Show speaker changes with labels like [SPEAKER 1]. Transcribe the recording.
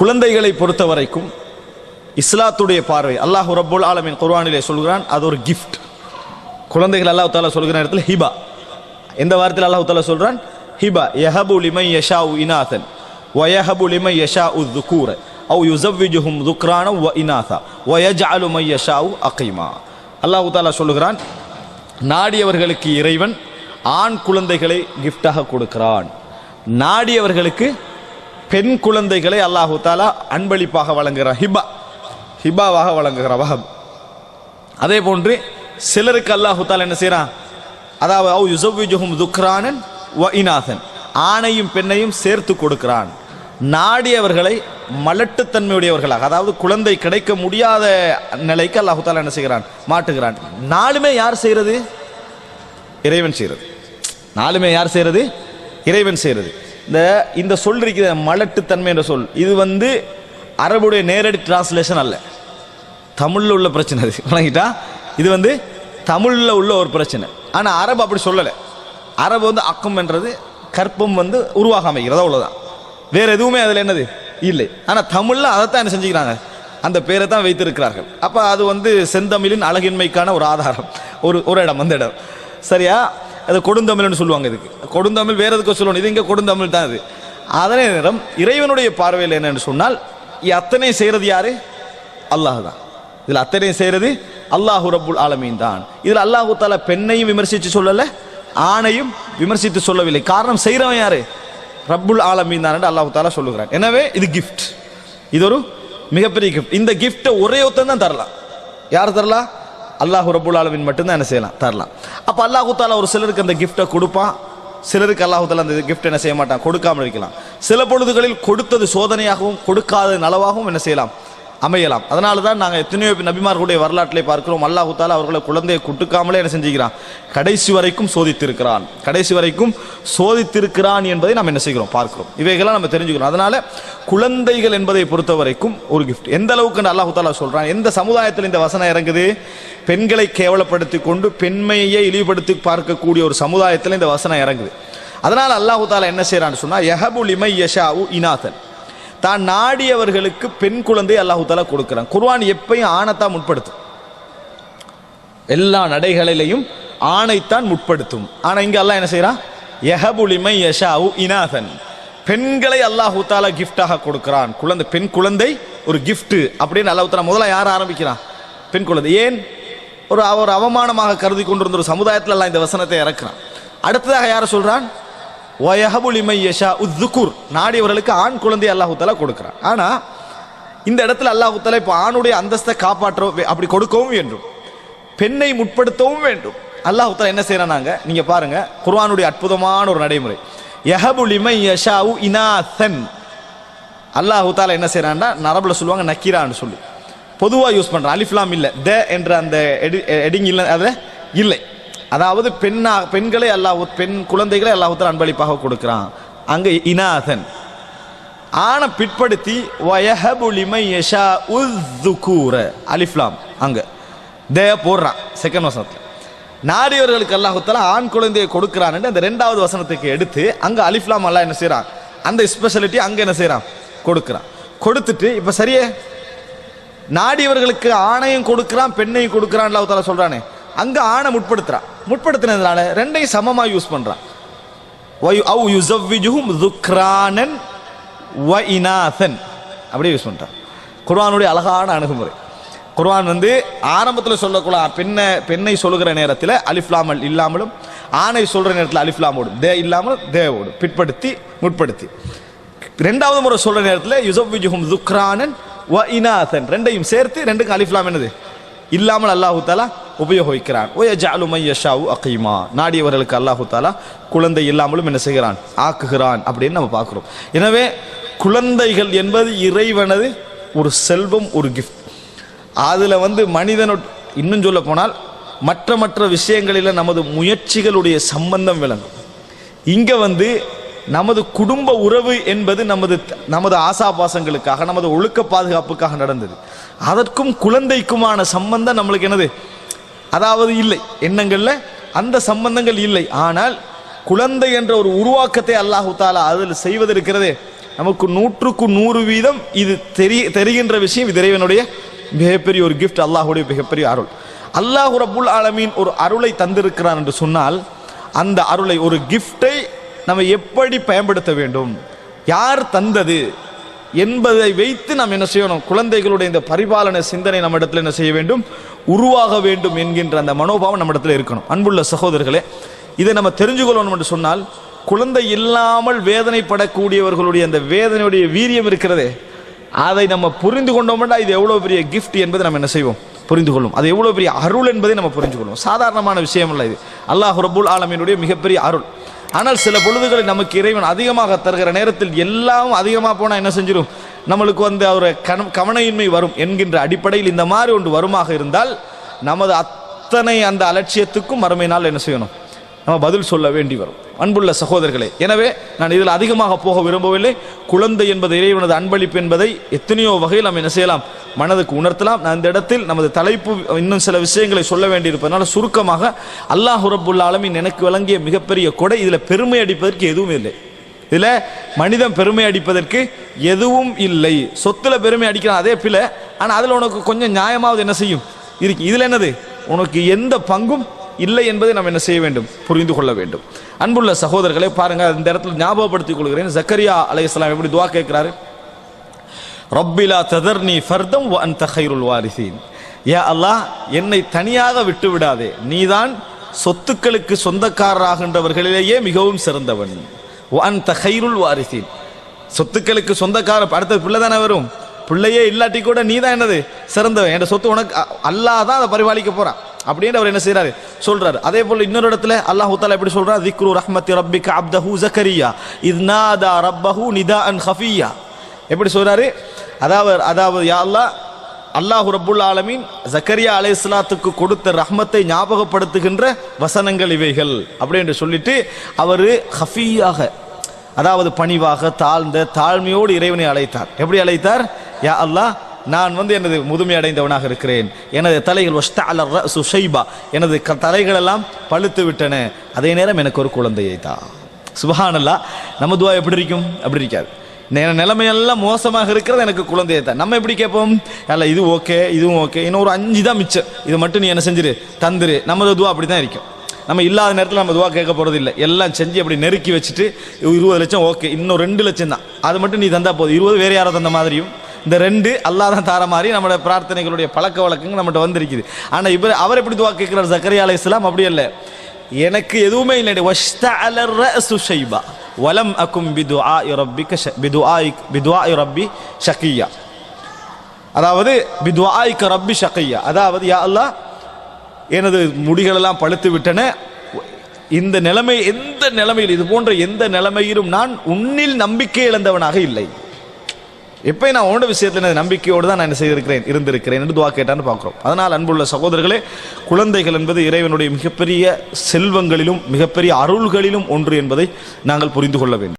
[SPEAKER 1] குழந்தைகளை பொறுத்த வரைக்கும் இஸ்லாத்துடைய பார்வை. அல்லாஹ் ரபுல் ஆலமின் குர்வானிலே சொல்கிறான் அது ஒரு கிஃப்ட் குழந்தைகள் அல்லாஹ் தாலா சொல்கிற இடத்துல ஹிபா. எந்த வாரத்தில் அல்லாஹ் தாலா சொல்கிறான் ஹிபா யஹபு லிமை யஷா இனாதன் வயஹபு லிமை யஷா துக்கூர அவு யுசவ்விஜுஹும் துக்ரான வ இனாதா வயஜஅலு மை உ அகைமா. அல்லாஹ் தாலா சொல்லுகிறான் நாடியவர்களுக்கு இறைவன் ஆண் குழந்தைகளை கிஃப்டாக கொடுக்கிறான். நாடியவர்களுக்கு பெண் குழந்தைகளை அல்லாஹு தாலா அன்பளிப்பாக வழங்குகிறான். ஹிபா. ஹிபாவாக வழங்குகிறான் வஹப். அதே போன்று சிலருக்கு அல்லாஹு தாலா என்ன செய்கிறான் அதாவது அவு யுசவ்விஜுஹும் துக்ரானன் வ இனாதன் ஆணையும் பெண்ணையும் சேர்த்து கொடுக்கிறான். நாடியவர்களை மலட்டுத்தன்மையுடையவர்களாக அதாவது குழந்தை கிடைக்க முடியாத நிலைக்கு அல்லாஹு தாலா என்ன செய்கிறான்? மாட்டுகிறான் நாலுமே யார் செய்கிறது இறைவன் செய்கிறது நாலுமே யார் செய்கிறது இறைவன் செய்கிறது இந்த இந்த சொல் இருக்கிற மலட்டுத்தன்மை என்ற சொல் இது வந்து அரபுடைய நேரடி டிரான்ஸ்லேஷன் அல்ல. தமிழில் உள்ள பிரச்சனை அது. வழங்கிட்டா இது வந்து தமிழில் உள்ள ஒரு பிரச்சனை. ஆனால் அரபு அப்படி சொல்லலை. அரபு வந்து அக்கம் என்றது கற்பம் வந்து உருவாக அமைக்கிறதா அவ்வளோதான் வேறு எதுவுமே அதில் என்னது? இல்லை. ஆனால் தமிழில் அதைத்தான் என்ன செஞ்சுக்கிறாங்க? அந்த பேரை தான் வைத்திருக்கிறார்கள். அப்போ அது வந்து செந்தமிழின் அழகின்மைக்கான ஒரு ஆதாரம். ஒரு ஒரு இடம் அந்த இடம். சரியா? அது கொடுந்தமிழ்னு சொல்லுவாங்க இதுக்கு. கொடுந்தமிழ் வேற எதுக்கு சொல்லணும். இது இங்கே கொடுந்தமிழ் தான் அது அதே நேரம் இறைவனுடைய பார்வையில் என்னன்னு சொன்னால் அத்தனையும் அத்தனை செய்கிறது யாரு? அல்லாஹ் தான். இதில் அத்தனை செய்கிறது அல்லாஹு ரபுல் ஆலமீன் தான். இதில் அல்லாஹு தால பெண்ணையும் விமர்சித்து சொல்லலை ஆணையும் விமர்சித்து சொல்லவில்லை. காரணம் செய்கிறவன் யாரு? ரப்புல் ஆலமீன் தான் என்று அல்லாஹு தாலா சொல்லுகிறான். எனவே இது கிஃப்ட் இது ஒரு மிகப்பெரிய கிஃப்ட் இந்த கிஃப்ட்டை ஒரே ஒருத்தன் தான் தரலாம். யார் தரலாம்? அல்லாஹ் ரபுல் ஆலமீன் மட்டும்தான் என்ன செய்யலாம்? தரலாம். அப்போ அல்லாஹு தாலா ஒரு சிலருக்கு அந்த கிஃப்ட்டை கொடுப்பான். சிலருக்கு அல்லாஹு அந்த கிஃப்ட் என்ன செய்ய மாட்டான்? கொடுக்காமல் இருக்கலாம். சில பொழுதுகளில் கொடுத்தது சோதனையாகவும் கொடுக்காத நலவாகவும் என்ன செய்யலாம்? அமையலாம். அதனால தான் நாங்கள் எத்தனையோ நபிமார்களுடைய வரலாற்றிலே பார்க்கிறோம். அல்லாஹு தாலா அவர்களை குழந்தையை கொடுக்காமலே என்ன செஞ்சுக்கிறான்? கடைசி வரைக்கும் சோதித்திருக்கிறான். கடைசி வரைக்கும் சோதித்திருக்கிறான் என்பதை நாம் என்ன செய்கிறோம்? பார்க்கிறோம். இவைகளாம் நம்ம தெரிஞ்சுக்கிறோம். அதனால குழந்தைகள் என்பதை பொறுத்த வரைக்கும் ஒரு கிஃப்ட் எந்த அளவுக்கு அல்லாஹு தாலா சொல்கிறான் எந்த சமுதாயத்தில் இந்த வசனம் இறங்குது? பெண்களை கேவலப்படுத்தி கொண்டு பெண்மையை இழிவுபடுத்தி பார்க்கக்கூடிய ஒரு சமுதாயத்தில் இந்த வசனம் இறங்குது. அதனால் அல்லாஹு தாலா என்ன செய்கிறான்னு சொன்னால் யஹபு யஷா யஷாவு இனாதன். தான் நாடியவர்களுக்கு பெண் குழந்தை அல்லாஹு கொடுக்குறான் கொடுக்கிறான். குர்ஆன் எப்பயும் ஆணைத்தான் முற்படுத்தும். எல்லா நடைகளிலையும் ஆணைத்தான் முற்படுத்தும். ஆனால் இங்கே அல்லாஹ் என்ன செய்கிறான் எஹபுலிமை யஷாவு இனாதன். பெண்களை அல்லாஹு தாலா கிஃப்டாக கொடுக்கிறான். குழந்தை பெண் குழந்தை ஒரு கிஃப்ட்டு அப்படின்னு அல்லாஹ் தாலா முதல்ல யார் ஆரம்பிக்கிறான்? பெண் குழந்தை. ஏன்? ஒரு அவர் அவமானமாக கருதி கொண்டிருந்த ஒரு சமுதாயத்தில் எல்லாம் இந்த வசனத்தை இறக்குறான். அடுத்ததாக யாரை சொல்கிறான் வயஹபுலிமை யஷா உத்துக்குர் நாடியவர்களுக்கு ஆண் குழந்தை அல்லாஹு கொடுக்குறான் கொடுக்கிறான் ஆனா இந்த இடத்துல அல்லாஹு இப்போ ஆணுடைய அந்தஸ்தை காப்பாற்ற அப்படி கொடுக்கவும் வேண்டும். பெண்ணை முற்படுத்தவும் வேண்டும். அல்லாஹு என்ன செய்யறாங்க நீங்க? பாருங்க குர்வானுடைய அற்புதமான ஒரு நடைமுறை. யஹபுலிமை யஷாவு இனாசன் அல்லாஹு தாலா என்ன செய்யறான்னா நரபுல சொல்லுவாங்க நக்கீரான்னு சொல்லி. பொதுவாக யூஸ் பண்ணுறான் அலிஃப்லாம் இல்லை. த என்ற அந்த எடி எடிங் இல்லை அதில் இல்லை. அதாவது பெண்ணா பெண்களை அல்லாஹ் பெண் குழந்தைகளை அல்லாஹு அன்பளிப்பாக கொடுக்கிறான். அங்க இனாதன். ஆனை பிற்படுத்தி வயஹபுலிமை யஷா உஸ்துகூர அலிஃப்லாம் அங்கே. தே போடுறான் செகண்ட் வசனத்தில். நாடியவர்களுக்கு அல்லாஹுத்தாலா ஆண் குழந்தையை கொடுக்குறான்னு அந்த ரெண்டாவது வசனத்துக்கு எடுத்து அங்கே அலிஃப்லாம் அல்லாஹ் என்ன செய்கிறான் அந்த ஸ்பெஷலிட்டி அங்கே என்ன செய்கிறான் கொடுக்குறான். கொடுத்துட்டு இப்போ சரியே? நாடியவர்களுக்கு ஆணையும் கொடுக்குறான் பெண்ணையும் கொடுக்குறான் அல்லாஹ் சொல்கிறானே அங்க ஆணை முற்படுத்துறான். முற்படுத்தினதுனால ரெண்டையும் சமமா யூஸ் பண்றான். அவு யுசவ்விஜுஹும் துக்ரானன் வ இனாசன் அப்படியே யூஸ் பண்ணுறான் குர்வானுடைய அழகான அணுகுமுறை. குர்வான் வந்து ஆரம்பத்தில் சொல்லக்கூடாது. பெண்ணை பெண்ணை சொல்லுகிற நேரத்தில் அலிஃப்லாமல் இல்லாமலும் ஆணை சொல்கிற நேரத்தில் அலிஃப்லாமோடும் தே இல்லாமல் தேவோடும் பிற்படுத்தி முற்படுத்தி. ரெண்டாவது முறை சொல்கிற நேரத்தில் யுசப் விஜுஹும் துக்ரானன் வ இனாசன் ரெண்டையும் சேர்த்து ரெண்டுக்கும் அலிஃப்லாம் என்னது? இல்லாமல் அல்லாஹு தாலா உபயோகிக்கிறான். ஓய ஜாலு மையஷாவு அகீமா. நாடியவர்களுக்கு அல்லாஹு தாலா குழந்தை இல்லாமலும் என்ன செய்கிறான்? ஆக்குகிறான் அப்படின்னு நம்ம பார்க்குறோம். எனவே குழந்தைகள் என்பது இறைவனது ஒரு செல்வம் ஒரு கிஃப்ட் அதில் வந்து மனிதனோ இன்னும் சொல்ல போனால் மற்ற மற்ற விஷயங்களில் நமது முயற்சிகளுடைய சம்பந்தம் விளங்கும். இங்கே வந்து நமது குடும்ப உறவு என்பது நமது நமது ஆசாபாசங்களுக்காக நமது ஒழுக்க பாதுகாப்புக்காக நடந்தது. அதற்கும் குழந்தைக்குமான சம்பந்தம் நம்மளுக்கு என்னது? அதாவது இல்லை. எண்ணங்கள்ல அந்த சம்பந்தங்கள் இல்லை. ஆனால் குழந்தை என்ற ஒரு உருவாக்கத்தை அல்லாஹு தாலா அதில் செய்வதற்கிறதே நமக்கு நூற்றுக்கு நூறு வீதம் இது தெரிய தெரிகின்ற விஷயம். இது இறைவனுடைய மிகப்பெரிய ஒரு கிஃப்ட் அல்லாஹுடைய மிகப்பெரிய அருள். அல்லாஹ் ரபுல் ஆலமீன் ஒரு அருளை தந்திருக்கிறான் என்று சொன்னால் அந்த அருளை ஒரு கிஃப்டை நம்ம எப்படி பயன்படுத்த வேண்டும்? யார் தந்தது? என்பதை வைத்து நாம் என்ன செய்யணும்? குழந்தைகளுடைய இந்த பரிபாலன சிந்தனை நம்ம இடத்துல என்ன செய்ய வேண்டும்? உருவாக வேண்டும் என்கின்ற அந்த மனோபாவம் நம்ம இடத்துல இருக்கணும். அன்புள்ள சகோதரர்களே இதை நம்ம தெரிஞ்சுக்கொள்ளணும் என்று சொன்னால் குழந்தை இல்லாமல் வேதனைப்படக்கூடியவர்களுடைய அந்த வேதனையுடைய வீரியம் இருக்கிறதே அதை நம்ம புரிந்து கொண்டோம்னா இது எவ்வளோ பெரிய கிஃப்ட் என்பதை நம்ம என்ன செய்வோம்? புரிந்து கொள்ளும் அது எவ்வளோ பெரிய அருள் என்பதை நம்ம புரிஞ்சு கொள்வோம் சாதாரணமான விஷயம் இல்லை இது. அல்லாஹ் ரபுல் ஆலமீனுடைய மிகப்பெரிய அருள். ஆனால் சில பொழுதுகளை நமக்கு இறைவன் அதிகமாக தருகிற நேரத்தில் எல்லாம் அதிகமாக போனால் என்ன செஞ்சிடும் நம்மளுக்கு வந்து அவர் கண கவனையின்மை வரும் என்கின்ற அடிப்படையில் இந்த மாதிரி ஒன்று வருமாக இருந்தால் நமது அத்தனை அந்த அலட்சியத்துக்கும் மறுமை நாள் என்ன செய்யணும்? நம்ம பதில் சொல்ல வேண்டி வரும். அன்புள்ள சகோதரர்களே எனவே நான் இதில் அதிகமாக போக விரும்பவில்லை. குழந்தை என்பது இறைவனது அன்பளிப்பு என்பதை எத்தனையோ வகையில் நம்ம என்ன செய்யலாம் மனதுக்கு உணர்த்தலாம். நான் இந்த இடத்தில் நமது தலைப்பு இன்னும் சில விஷயங்களை சொல்ல வேண்டியிருப்பதனால சுருக்கமாக அல்லாஹ் ரப்புல் ஆலமின் எனக்கு வழங்கிய மிகப்பெரிய கொடை இதில் பெருமை அடிப்பதற்கு எதுவும் இல்லை. இதில் மனிதன் பெருமை அடிப்பதற்கு எதுவும் இல்லை. சொத்தில் பெருமை அடிக்கலாம் அதே பிள்ளை ஆனால் அதில் உனக்கு கொஞ்சம் நியாயமாவது என்ன செய்யும்? இருக்கு. இதில் என்னது? உனக்கு எந்த பங்கும் இல்லை என்பதை நாம் என்ன செய்ய வேண்டும்? புரிந்து கொள்ள வேண்டும். அன்புள்ள சகோதரர்களை பாருங்கள் இந்த இடத்துல ஞாபகப்படுத்திக் கொள்கிறேன். ஜக்கரியா அலைஹிஸ்ஸலாம் எப்படி துவா கேட்கிறாரு? ரப்பிலா ததர்னி ஃபர்தம் வ அன்த கைருல் வாரிசீன். அல்லாஹ் என்னை தனியாக விட்டு விடாதே நீதான் சொத்துக்களுக்கு சொந்தக்காரராகின்றவர்களிலேயே மிகவும் சிறந்தவன். வ அன்த வாரிசீன். சொத்துக்களுக்கு சொந்தக்கார அடுத்த பிள்ளை தானே வரும்? பிள்ளையே இல்லாட்டி கூட நீ தான் என்னது? சிறந்தவன். என் சொத்து உனக்கு அல்லாதான் அதை பரிபாலிக்க போகிறான் அப்படின்னு அவர் என்ன செய்யறாரு சொல்றாரு. அதே போல இன்னொரு இடத்துல அல்லாஹ் தாலா எப்படி சொல்றா? திக்ரு ரஹ்மத்தி ரப்பிக அப்தஹு ஜக்கரியா இத்னாதா ரப்பஹு ரப்பஹு நிதாஅன் ஹஃபியா. எப்படி சொல்றாரு? அதாவது அதாவது யா அல்லாஹ் அல்லாஹ் ரபுல் ஆலமீன் ஜக்கரியா அலைஹிஸ்ஸலாத்துக்கு கொடுத்த ரஹ்மத்தை ஞாபகப்படுத்துகின்ற வசனங்கள் இவைகள். அப்படின்னு சொல்லிட்டு அவர் ஹஃபியாக அதாவது பணிவாக தாழ்ந்த தாழ்மையோடு இறைவனை அழைத்தார். எப்படி அழைத்தார்? யா அல்லாஹ் நான் வந்து எனது முதுமை அடைந்தவனாக இருக்கிறேன். எனது தலைகள் வஷ்தஅல அலர் ஷைபா. எனது க- தலைகளெல்லாம் பழுத்து விட்டன. அதே நேரம் எனக்கு ஒரு குழந்தையை தான் சுபஹானல்லா நம்ம துவா எப்படி இருக்கும்? அப்படி இருக்காது. நிலைமையெல்லாம் மோசமாக இருக்கிறது எனக்கு குழந்தையை தான் நம்ம எப்படி கேட்போம்? அல்ல இது ஓகே இதுவும் ஓகே இன்னும் ஒரு அஞ்சு தான் மிச்சம். இதை மட்டும் நீ என்ன செஞ்சிரு? தந்துரு. நமது துவா அப்படி தான் இருக்கும். நம்ம இல்லாத நேரத்தில் நம்ம துவா கேட்க போகிறது இல்லை. எல்லாம் செஞ்சு அப்படி நெருக்கி வச்சுட்டு இருபது லட்சம் ஓகே இன்னும் ரெண்டு லட்சம் தான். அது மட்டும் நீ தந்தால் போதும். இருபது வேறு யாரோ தந்த மாதிரியும். இந்த ரெண்டு அல்லாஹ் தான் தார மாதிரி நம்மளோட பிரார்த்தனைகளுடைய பழக்க வழக்கங்கள் நம்மகிட்ட வந்திருக்குது. ஆனால் இவர் அவர் எப்படி துவா கேட்கிறார்? ஜக்கரியா இஸ்லாம் அப்படி இல்லை எனக்கு எதுவுமே இல்லை வஷ்தஅல அலர்ற ஷைபா. வலம் அகும் பிதுஆஇ ரப்பிக ஷ- பிதுஆஇ பிதுஆஇ ரப்பி ஷகியா. அதாவது பிதுஆஇக ரப்பி ஷக்கையா அதாவது யா அல்லா எனது முடிகளெல்லாம் பழுத்து விட்டன. இந்த நிலைமை எந்த நிலைமையில் இது போன்ற எந்த நிலைமையிலும் நான் உன்னில் நம்பிக்கை இழந்தவனாக இல்லை. எப்போ நான் உன்னோட விஷயத்தில் எனது நம்பிக்கையோடு தான் நான் என்ன செய்திருக்கிறேன் இருந்திருக்கிறேன் என்று துவா கேட்டான்னு பார்க்குறோம். அதனால் அன்புள்ள சகோதரர்களே குழந்தைகள் என்பது இறைவனுடைய மிகப்பெரிய செல்வங்களிலும் மிகப்பெரிய அருள்களிலும் ஒன்று என்பதை நாங்கள் புரிந்து கொள்ள வேண்டும்.